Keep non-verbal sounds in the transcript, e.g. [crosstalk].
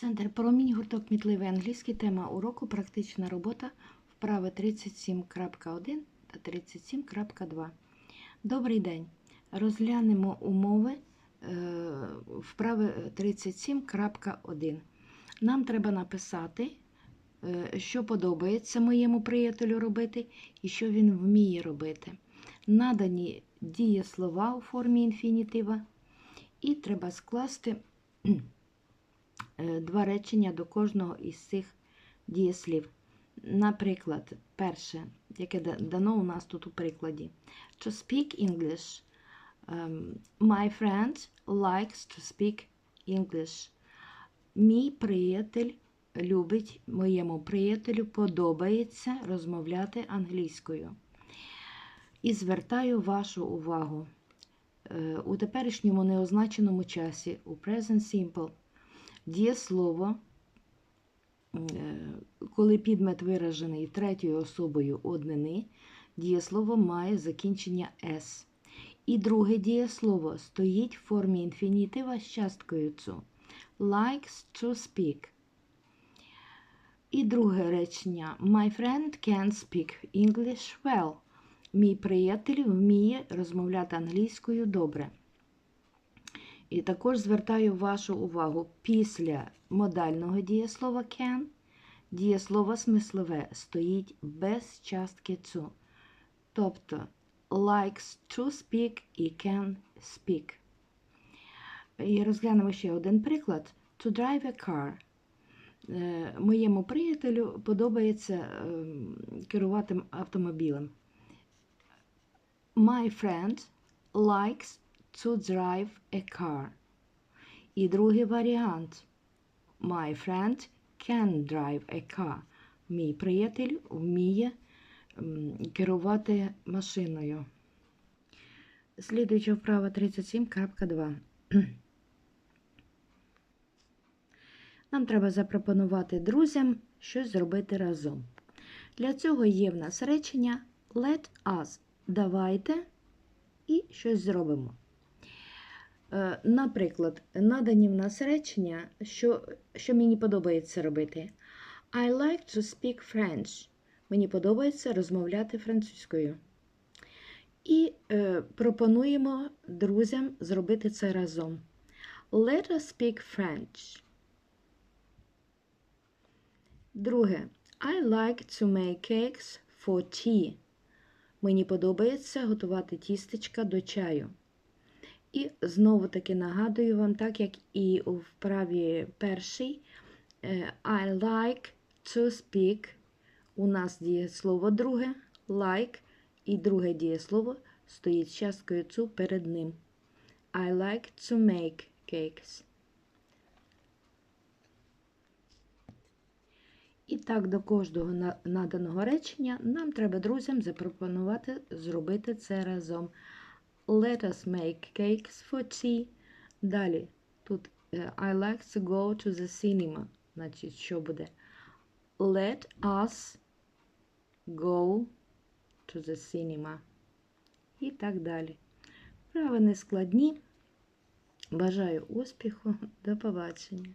Центр промінь гурток Кмітливий англійський. Тема уроку практична робота вправи 37.1 та 37.2. Добрий день. Розглянемо умови е, вправи 37.1. Нам треба написати, е, що подобається моєму приятелю робити і що він вміє робити. Надані дієслова у формі інфінітива, і треба скласти два речення до кожного із цих дієслів. Наприклад, перше, яке дано у нас тут у прикладі. To speak English. Ем, My friend likes to speak English. Мій приятель любить, моєму приятелю подобається розмовляти англійською. І звертаю вашу увагу. Е, У теперішньому неозначеному часі, у present simple, дієслово, е, коли підмет виражений третьою особою однини, дієслово має закінчення S. І друге дієслово стоїть в формі інфінітива з часткою цю. Likes to speak. І друге речення. My friend can speak English well. Мій приятель вміє розмовляти англійською добре. І також звертаю вашу увагу після модального дієслова can дієслово смислове стоїть без частки цу. Тобто likes to speak і can speak. І розглянемо ще один приклад. To drive a car. Е, Моєму приятелю подобається ем, керувати автомобілем. My friend likes to drive a car. І другий варіант. My friend can drive a car. Мій приятель вміє керувати машиною. Слідуюча вправа 37.2. [clears throat] Нам треба запропонувати друзям щось зробити разом. Для цього є в нас речення let us. Давайте і щось зробимо. Е, Наприклад, надані в нас речення, що, що мені подобається робити. I like to speak French. Мені подобається розмовляти французькою. І е, пропонуємо друзям зробити це разом. Let us speak French. Друге. I like to make cakes for tea. Мені подобається готувати тістечка до чаю. І знову таки нагадую вам, так як і у вправі першій, е, I like to speak. У нас дієслово друге, like, і друге дієслово стоїть з часткою цу перед ним. I like to make cakes. І так, до кожного наданого речення нам треба друзям запропонувати зробити це разом. Let us make cakes for tea. Далі тут е, I like to go to the cinema. Значить, що буде? Let us go to the cinema. І так далі. Вправи не складні. Бажаю успіху. До побачення.